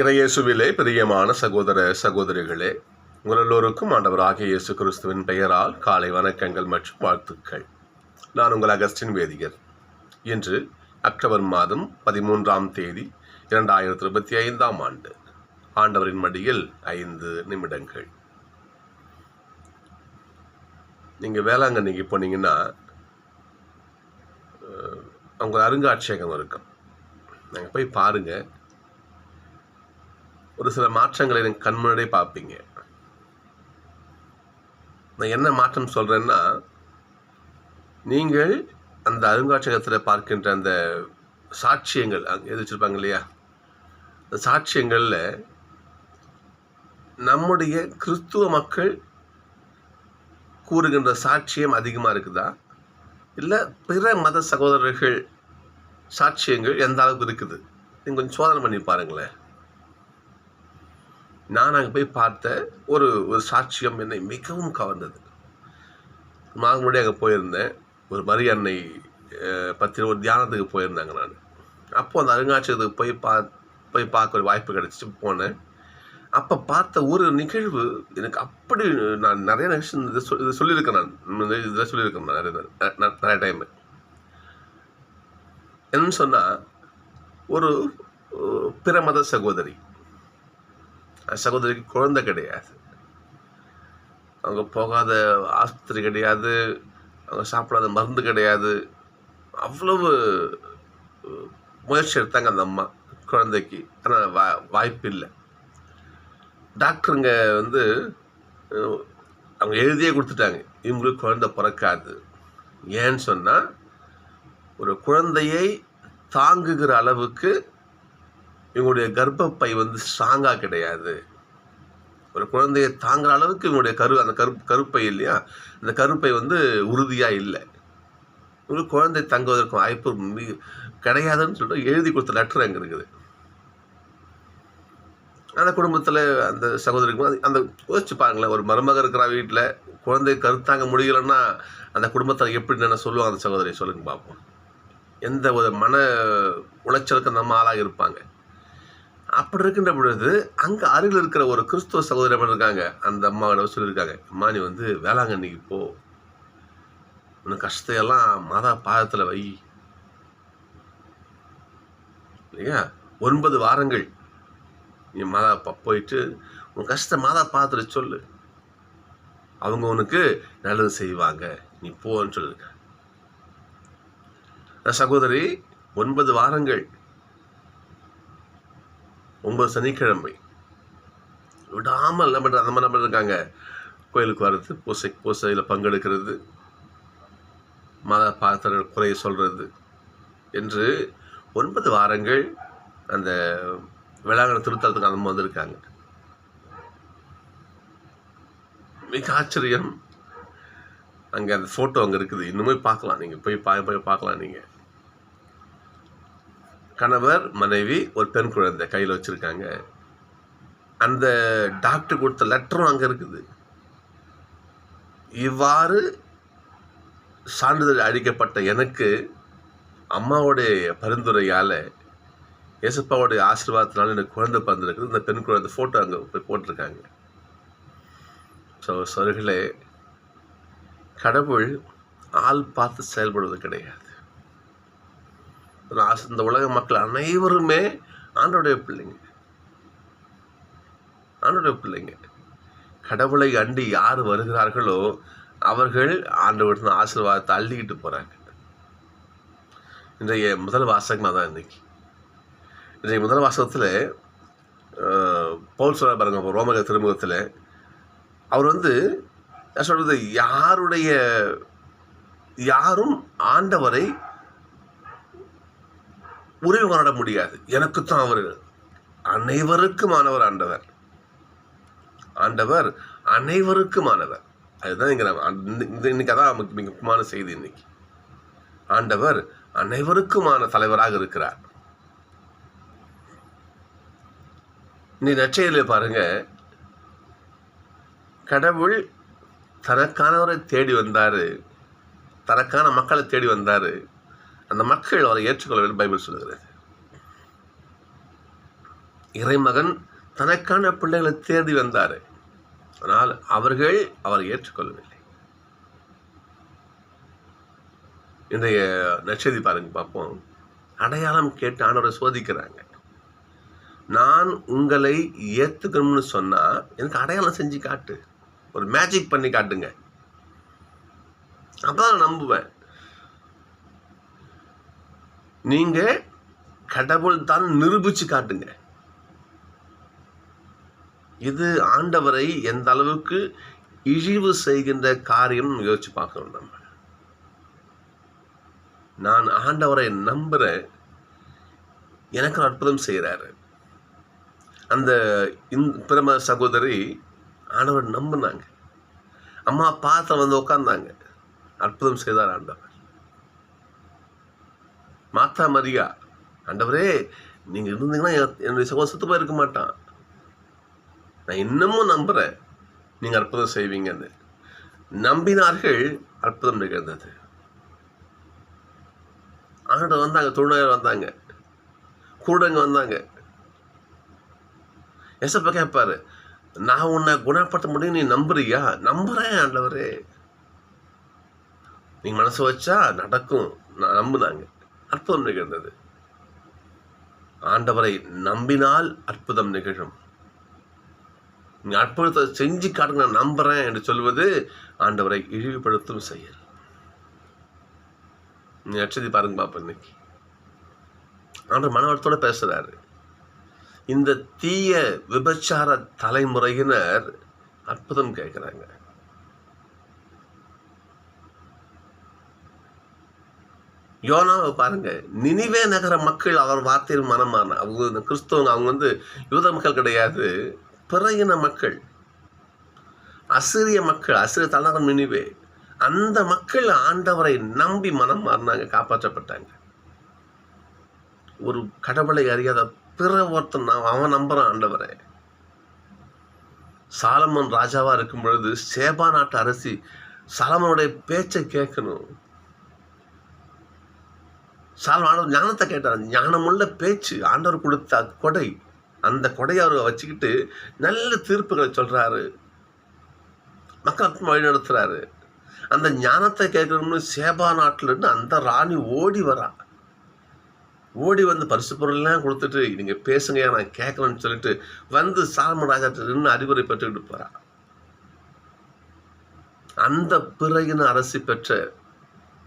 இறையேசுவிலே பிரியமான சகோதர சகோதரிகளே உங்கள் எல்லோருக்கும் ஆண்டவராகிய இயேசு கிறிஸ்துவின் பெயரால் காலை வணக்கங்கள் மற்றும் வாழ்த்துக்கள். நான் உங்கள் அகஸ்டின் வேதிகர். இன்று அக்டோபர் மாதம் பதிமூன்றாம் தேதி இரண்டாயிரத்தி இருபத்தி ஐந்தாம் ஆண்டு. ஆண்டவரின் மடியில் ஐந்து நிமிடங்கள். நீங்கள் வேளாங்கண்ணிக்கு போனீங்கன்னா உங்கள் அருங்காட்சியகம் இருக்கும். நாங்கள் போய் பாருங்கள் ஒரு சில மாற்றங்களை எனக்கு கண் முன்னாடியே பார்ப்பீங்க. நான் என்ன மாற்றம் சொல்கிறேன்னா நீங்கள் அந்த அருங்காட்சியகத்தில் பார்க்கின்ற அந்த சாட்சியங்கள் அங்கே எது வச்சுருப்பாங்க இல்லையா? அந்த சாட்சியங்களில் நம்முடைய கிறிஸ்துவ மக்கள் கூறுகின்ற சாட்சியம் அதிகமாக இருக்குதா? இல்லை பிற மத சகோதரர்கள் சாட்சியங்கள் எந்த அளவுக்கு இருக்குது? நீங்கள் கொஞ்சம் சோதனை பண்ணி பாருங்களேன். நான் அங்கே போய் பார்த்த ஒரு ஒரு சாட்சியம் என்னை மிகவும் கவர்ந்தது. நான் முன்னாடி அங்கே போயிருந்தேன். ஒரு மரி அன்னை பற்றின ஒரு தியானத்துக்கு போயிருந்தாங்க நான். அப்போது அந்த அருங்காட்சியகத்துக்கு போய் பா போய் பார்க்க ஒரு வாய்ப்பு கிடச்சிச்சு போனேன். அப்போ பார்த்த ஒரு நிகழ்வு எனக்கு அப்படி நான் நிறைய நிகழ்ச்சி இதை சொல் இதை சொல்லியிருக்கேன் நான். இதில் சொல்லியிருக்கேன் நான் நிறைய நிறைய டைமு என்னன்னு சொன்னால் ஒரு பிற மத சகோதரி. சகோதரிக்கு குழந்தை கிடையாது. அவங்க போகாத ஆஸ்பத்திரி கிடையாது. அவங்க சாப்பிடாத மருந்து கிடையாது. அவ்வளவு முயற்சி எடுத்தாங்க அந்த அம்மா குழந்தைக்கு. ஆனால் வா வாய்ப்பு இல்லை. டாக்டருங்க வந்து அவங்க எழுதியே கொடுத்துட்டாங்க. இவங்களுக்கு குழந்தை பிறக்காது. ஏன்னு சொன்னால் ஒரு குழந்தையை தாங்குகிற அளவுக்கு இவங்களுடைய கர்ப்பப்பை வந்து ஸ்ட்ராங்காக கிடையாது. ஒரு குழந்தையை தாங்குற அளவுக்கு இவங்களுடைய கரு அந்த கரு கருப்பை இல்லையா? அந்த கருப்பை வந்து உறுதியாக இல்லை. இவங்களுக்கு குழந்தை தங்குவதற்கு வாய்ப்பு மிக கிடையாதுன்னு சொல்லிட்டு எழுதி கொடுத்த லெட்டர் அங்கே இருக்குது. அந்த குடும்பத்தில் அந்த சகோதரிக்கும் அந்த யோசிச்சு பாருங்களேன் ஒரு மருமக இருக்கிற வீட்டில் குழந்தை கருத்தாங்க முடியலன்னா அந்த குடும்பத்தில் எப்படி என்ன சொல்லுவாங்க அந்த சகோதரியை சொல்லுங்க பார்ப்போம் எந்த ஒரு மன உளைச்சலுக்கு நம்ம ஆளாக இருப்பாங்க. அப்படி இருக்கின்ற பொழுது அங்கே அருகில் இருக்கிற ஒரு கிறிஸ்துவ சகோதரி இருக்காங்க அந்த அம்மாவோட சொல்லியிருக்காங்க. அம்மா நீ வந்து வேளாங்கண்ணிக்கு போ. உனக்கு கஷ்டத்தையெல்லாம் மாதா பாதத்தில் வை. இல்லையா? ஒன்பது வாரங்கள். நீ மாதா ப போயிட்டு உன் கஷ்டத்தை மாதா பாதத்தில் சொல்லு. அவங்க உனக்கு நல்லது செய்வாங்க. நீ போன்னு சொல்லியிருக்க சகோதரி ஒன்பது வாரங்கள். ஒன்பது சனிக்கிழமை. விடாமல் என்ன அந்த மாதிரி நம்ம இருக்காங்க கோயிலுக்கு வர்றது பூசை பூசையில் பங்கெடுக்கிறது மத பாத்திர குறைய சொல்கிறது என்று ஒன்பது வாரங்கள் அந்த வேளாங்கண்ணி திருத்தலத்துக்கு அந்த வந்திருக்காங்க. மிக ஆச்சரியம். அங்கே அந்த ஃபோட்டோ அங்கே இருக்குது. இன்னுமே பார்க்கலாம். நீங்கள் போய் பா போய் பார்க்கலாம் நீங்கள் கணவர் மனைவி ஒரு பெண் குழந்தை கையில் வச்சுருக்காங்க. அந்த டாக்டர் கொடுத்த லெட்டரும் அங்கே இருக்குது. இவ்வாறு சான்றிதழ் அளிக்கப்பட்ட எனக்கு அம்மாவுடைய பரிந்துரையால் இயேசப்பாவுடைய ஆசீர்வாதத்தினால எனக்கு குழந்தை பிறந்திருக்குது. இந்த பெண் குழந்தை ஃபோட்டோ அங்கே போய் போட்டிருக்காங்க. ஸோ சொர்களே கடவுள் ஆள் பார்த்து செயல்படுவது கிடையாது. இந்த உலக மக்கள் அனைவருமே ஆண்டோடைய பிள்ளைங்க. ஆண்டோடைய பிள்ளைங்க. கடவுளை அண்டி யார் வருகிறார்களோ அவர்கள் ஆண்டவர்கிட்ட ஆசீர்வாதத்தை அள்ளிக்கிட்டு போகிறாங்க இன்றைய முதல் வாசகமாக தான் இன்றைக்கி இன்றைய முதல் வாசகத்தில் பவுல் சொல்ல பாருங்க ரோமக திருமுகத்தில் அவர் வந்து சொல்கிறது யாருடைய யாரும் ஆண்டவரை உறவு கொண்டாட முடியாது. எனக்குத்தான் அவர். அனைவருக்குமானவர் ஆண்டவர். ஆண்டவர் அனைவருக்குமானவர் அதுதான் இங்கே நம்ம அந்த- இன்னைக்கு அதான் நமக்கு மிக முக்கியமான செய்தி இன்னைக்கு. ஆண்டவர் அனைவருக்குமான தலைவராக இருக்கிறார். நீ நச்சையில் பாருங்க. கடவுள் தனக்கானவரை தேடி வந்தார். தனக்கான மக்களை தேடி வந்தார். அந்த மக்கள் அவரை ஏற்றுக்கொள்ளவில்லை பைபிள் சொல்லுகிறது. இறைமகன் தனக்கான பிள்ளைகளை தேடி வந்தார். ஆனால் அவர்கள் அவரை ஏற்றுக்கொள்ளவில்லை. இன்றைய நட்சதி பாருங்க பார்ப்போம். அடையாளம் கேட்டு ஆண்டவரை சோதிக்கிறாங்க. நான் உங்களை ஏற்றுக்கணும்னு சொன்னால் எனக்கு அடையாளம் செஞ்சு காட்டு. ஒரு மேஜிக் பண்ணி காட்டுங்க. அப்பதான் நம்புவேன். நீங்க கடவுள் தான் நிரூபிச்சு காட்டுங்க. இது ஆண்டவரை எந்த அளவுக்கு இழிவு செய்கின்ற காரியம் யோசிச்சு பார்க்கணும் நம்ம. நான் ஆண்டவரை நம்புகிறேன் எனக்கு அற்புதம் செய்கிறாரு அந்த இந் பிரம சகோதரி ஆண்டவர் நம்பினாங்க. அம்மா பாத்திரம் வந்து உட்காந்தாங்க அற்புதம் செய்தார் ஆண்டவர். மாத்தா மரியா. ஆண்டவரே நீங்கள் இருந்தீங்கன்னா என்னுடைய சகோதரன் செத்து போயிருக்க மாட்டான். நான் இன்னமும் நம்புகிறேன் நீங்கள் அற்புதம் செய்வீங்கன்னு. நம்பினார்கள் அற்புதம் நிகழ்ந்தது. ஆண்டவர் வந்தாங்க தொழிலாளர் வந்தாங்க. கூடங்க வந்தாங்க. எசப்ப கேட்பாரு நான் உன்னை குணப்படுத்த முடியும் நீ நம்புறியா? நம்புறேன் ஆண்டவரே. நீங்க மனசு வச்சா நடக்கும். நான் நம்புனாங்க. அற்புதம் நிகழ்ந்தது. ஆண்டவரை நம்பினால் அற்புதம் நிகழும். நீ அற்புதத்தை செஞ்சு காட்டுங்க நான் நம்புறேன் என்று சொல்வது ஆண்டவரை இழிவுபடுத்தும் செயல். நீ அச்சதி பாருங்க பாப்பா இன்னைக்கு. ஆண்டவர் மனவரத்தோட பேசுறாரு. இந்த தீய விபச்சார தலைமுறையினர் அற்புதம் கேட்குறாங்க. யோனாவை பாருங்க. நினிவே நகர மக்கள் அவர் வார்த்தையில் மனமான அவங்க இந்த கிறிஸ்தவங்க அவங்க வந்து யூத மக்கள் கிடையாது. பிற இன மக்கள். அசிரிய மக்கள். அசிரிய தலைநகரம் நினிவே. அந்த மக்கள் ஆண்டவரை நம்பி மனம் மாறினாங்க காப்பாற்றப்பட்டாங்க. ஒரு கடவுளை அறியாத பிற ஒருத்தன் நான் அவன் நம்புறான் ஆண்டவரை. சாலமன் ராஜாவா இருக்கும் பொழுது சேபா நாட்டு அரசி சாலமனுடைய பேச்சை கேட்கணும். சாலம் ஆண்டவர் ஞானத்தை கேட்டார். ஞானமுள்ள பேச்சு. ஆண்டவர் கொடுத்த கொடை. அந்த கொடையை அவர் வச்சுக்கிட்டு நல்ல தீர்ப்புகளை சொல்கிறாரு மக்களுக்கு வழி நடத்துகிறாரு அந்த ஞானத்தை கேட்கணும்னு சேபா நாட்டிலிருந்து அந்த ராணி ஓடி வரா. ஓடி வந்து பரிசு பொருள்லாம் கொடுத்துட்டு நீங்கள் பேசுங்க நான் கேட்கலன்னு சொல்லிட்டு வந்து சாலமன் ராஜா நின்று அறிவுரை பெற்றுக்கிட்டு போகிறான் அந்த பிறகின அரசி பெற்ற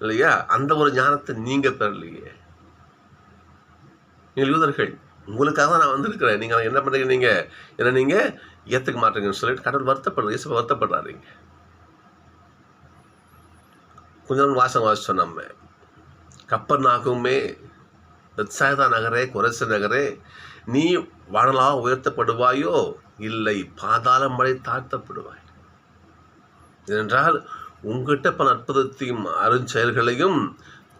இல்லையா? அந்த ஒரு ஞானத்தை நீங்க பெறலையே. நீங்கள் யூதர்கள் உங்களுக்காக தான் நான் வந்திருக்கிறேன். நீங்க என்ன பண்ணுறீங்க நீங்கள் என்ன நீங்க? ஏத்துக்க மாட்டீங்கன்னு சொல்லிட்டு கடவுள் வருத்தப்படுறது இயேசு வருத்தப்படுறாருங்க கொஞ்சம் வாசம் வாசிச்சோம் நம்ம. கப்பர் நாகுமே பெத்சாயதா நகரே குரச நகரே நீ வானலா உயர்த்தப்படுவாயோ? இல்லை பாதாளம் மழை தாழ்த்தப்படுவாய். ஏனென்றால் உங்ககிட்ட பல அற்புதத்தையும் அருஞ்செயல்களையும்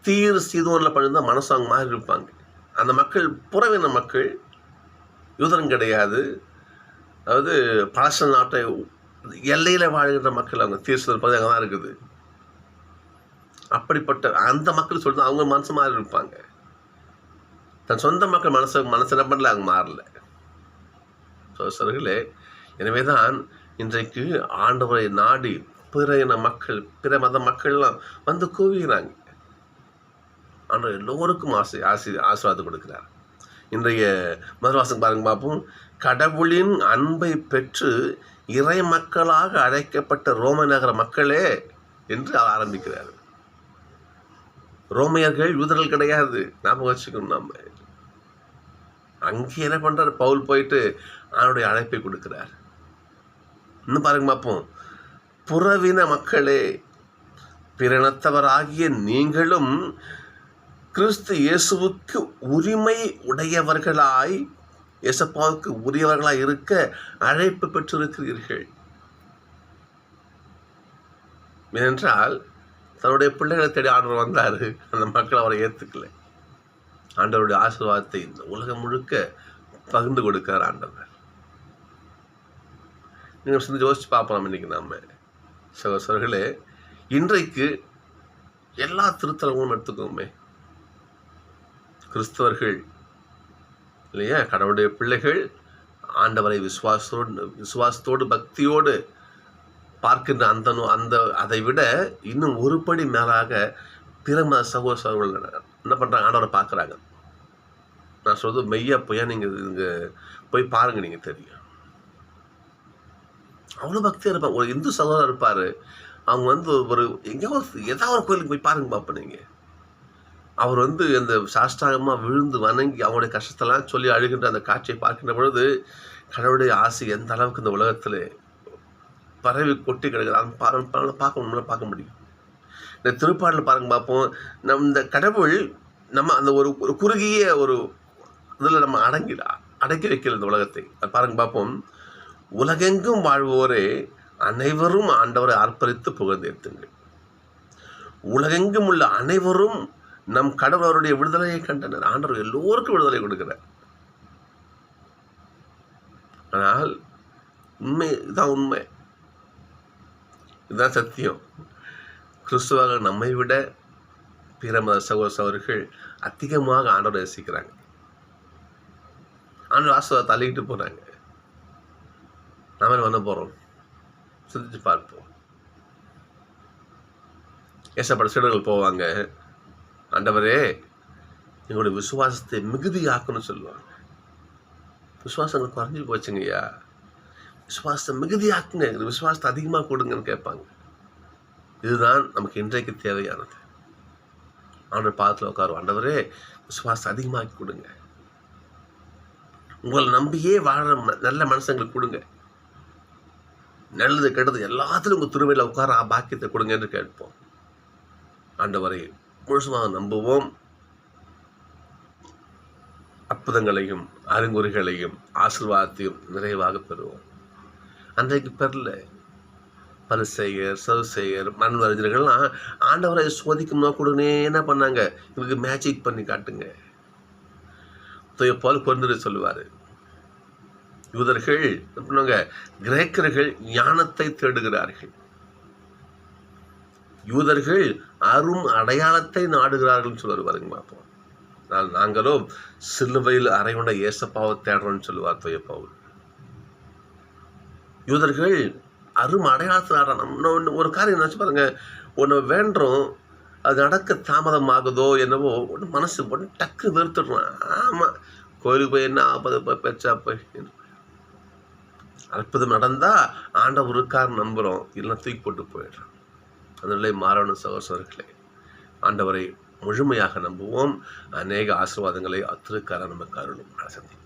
தீர் சீதோனில் பண்ணியிருந்தால் மனசு அவங்க மாறி இருப்பாங்க. அந்த மக்கள் புறவின மக்கள் யூதன் கிடையாது. அதாவது பழச நாட்டை எல்லையில் வாழ்கின்ற மக்கள் அவங்க. தீர்சல் பகுதி அங்கே தான் இருக்குது. அப்படிப்பட்ட அந்த மக்கள் சொல்லிட்டு அவங்க மனசு மாறி இருப்பாங்க. தன் சொந்த மக்கள் மனசு மனசு என்ன பண்ணல அவங்க மாறல. சோசர்களே எனவே தான் இன்றைக்கு ஆண்டவரை நாடி பிற இன மக்கள் பிற மத மக்கள்லாம் வந்து கூவிகிறாங்க ஆனால் எல்லோருக்கும் ஆசை ஆசி ஆசீர்வாதம் கொடுக்கிறார். இன்றைய மதுவாசம் பாருங்க பார்ப்போம் கடவுளின் அன்பை பெற்று இறை மக்களாக அழைக்கப்பட்ட ரோம நகர மக்களே என்று ஆரம்பிக்கிறார். ரோமையர்கள் யூதர்கள் கிடையாது. ஞாபகம் வச்சுக்கணும் நம்ம. அங்கே என்ன பண்றாரு? பவுல் போயிட்டு அவனுடைய அழைப்பை கொடுக்கிறார். இன்னும் பாருங்க பார்ப்போம் புறவின மக்களே பிறனத்தவராகிய நீங்களும் கிறிஸ்து இயேசுவுக்கு உரிமை உடையவர்களாய் இயேசப்பாவுக்கு உரியவர்களாய் இருக்க அழைப்பு பெற்றிருக்கிறீர்கள். ஏனென்றால் தன்னுடைய பிள்ளைகளை தேடி ஆண்டவர் வந்தார். அந்த மக்கள் அவரை ஏற்றுக்கல ஆண்டவருடைய ஆசீர்வாதத்தை இந்த உலகம் முழுக்க பகிர்ந்து கொடுக்கிறார் ஆண்டவர். நீங்கள் சிந்து யோசிச்சு பார்ப்போம் இன்னைக்கு நம்ம சகோசர்களே இன்றைக்கு எல்லா திருத்தலங்களும் எடுத்துக்கோமே. கிறிஸ்தவர்கள் இல்லையா? கடவுளுடைய பிள்ளைகள் ஆண்டவரை விசுவாசத்தோடு விசுவாசத்தோடு பக்தியோடு பார்க்கின்ற அந்த அந்த அதை விட இன்னும் ஒரு படி மேலாக பிற மத சகோசரர்கள் என்ன பண்ணுறாங்க ஆண்டவரை பார்க்குறாங்க. நான் சொல்றது மெய்யா பொய்யா நீங்கள் இங்கே போய் பாருங்க நீங்கள் தெரியும். அவ்வளோ பக்தியாக இருப்பாங்க ஒரு இந்து சகோதரர் இருப்பார். அவங்க வந்து ஒரு எங்கேயாவது ஏதாவது ஒரு கோயிலுக்கு போய் பாருங்க பார்ப்போம் நீங்கள் அவர் வந்து அந்த சாஷ்டாகமாக விழுந்து வணங்கி அவங்களுடைய கஷ்டத்தெல்லாம் சொல்லி அழுகின்ற அந்த காட்சியை பார்க்கின்ற பொழுது கடவுளுடைய ஆசை எந்த அளவுக்கு இந்த உலகத்தில் பறவை கொட்டி கிடக்குது. பார்க்க நம்மளால பார்க்க முடியும். இந்த திருப்பாடல் பாருங்க பார்ப்போம் நம் இந்த கடவுள் நம்ம அந்த ஒரு ஒரு குறுகிய ஒரு இதில் நம்ம அடங்கி அடக்கி வைக்கிற இந்த உலகத்தை. பாருங்க பார்ப்போம் உலகெங்கும் வாழ்வோரே அனைவரும் ஆண்டவரை அர்ப்பணித்து புகழ்ந்தேத்துங்கள் உலகெங்கும் உள்ள அனைவரும் நம் கடவுள் அவருடைய விடுதலையை கண்டனர். ஆண்டவர் எல்லோருக்கும் விடுதலை கொடுக்கிறார். ஆனால் உண்மை இதான் உண்மை. இதுதான் சத்தியம். கிறிஸ்துவாக நம்மை விட பிற மத சகோசவர்கள் அதிகமாக ஆண்டவரை ரசிக்கிறாங்க ஆண்டவர் ஆசிர்வாதத்தை தள்ளிக்கிட்டு போகிறாங்க நாம என்ன பண்ண போகிறோம் சிந்திச்சு பார்ப்போம். ஏசப்பட சீடர்கள் போவாங்க. ஆண்டவரே எங்களுடைய விசுவாசத்தை மிகுதியாக்கணும்னு சொல்லுவாங்க. விசுவாசங்கள் குறைஞ்சி போச்சுங்கய்யா விசுவாசத்தை மிகுதியாக்குங்க. எங்களுக்கு விசுவாசத்தை அதிகமாக கொடுங்கன்னு கேட்பாங்க. இதுதான் நமக்கு இன்றைக்கு தேவையானது. ஆண்டவர் பாதத்தில் உட்காரு ஆண்டவரே விசுவாசத்தை அதிகமாக்கி கொடுங்க. உங்களை நம்பியே வாழ ம- நல்ல மனசங்களுக்கு கொடுங்க. நல்லது கெட்டது எல்லாத்திலும் உங்கள் திருவையில் உட்கார பாக்கியத்தை கொடுங்க என்று கேட்போம். ஆண்டவரை முழுசுமாக நம்புவோம். அற்புதங்களையும் அறிகுறிகளையும் ஆசிர்வாதத்தையும் நிறைவாக பெறுவோம். அன்றைக்கு பெறல. பரிசெயர் சவுசெயர் மண் வரைஞர்கள்லாம் ஆண்டவரை சோதிக்கும் நோக்குடனே என்ன பண்ணாங்க? இவருக்கு மேஜிக் பண்ணி காட்டுங்க. போல் பொருந்துரை சொல்லுவார் யூதர்கள் பண்ணுவாங்க? கிரேக்கர்கள் ஞானத்தை தேடுகிறார்கள். யூதர்கள் அரும் அடையாளத்தை நாடுகிறார்கள் சொல்லுவார் பாருங்க பார்ப்போம் நான் நாங்களோ சிலுவையில் அறையுண்ட ஏசப்பாவை தேடுறோம்னு சொல்லுவார் தூய யூதர்கள் அரும் அடையாளத்தில் ஆடுறான் ஒரு காரியம் நினச்சி பாருங்க. ஒன்று வேண்டுறோம் அது நடக்க தாமதமாகுதோ என்னவோ ஒன்று மனசு ஒன்று டக்கு நிறுத்திடுறான் ஆமாம் கோயிலுக்கு போய் என்ன ஆபது போய் பெச்சா போய் அற்புதம் நடந்தால் ஆண்டவர் இருக்கார் நம்புகிறோம் இல்லைன்னா தூக்கி போட்டு போயிடுறோம். அதனால நிலை மாறணும் சகோசரர்களே ஆண்டவரை முழுமையாக நம்புவோம். அநேக ஆசீர்வாதங்களை அத்திருக்கார நமக்கு அருளும். சந்திப்போம்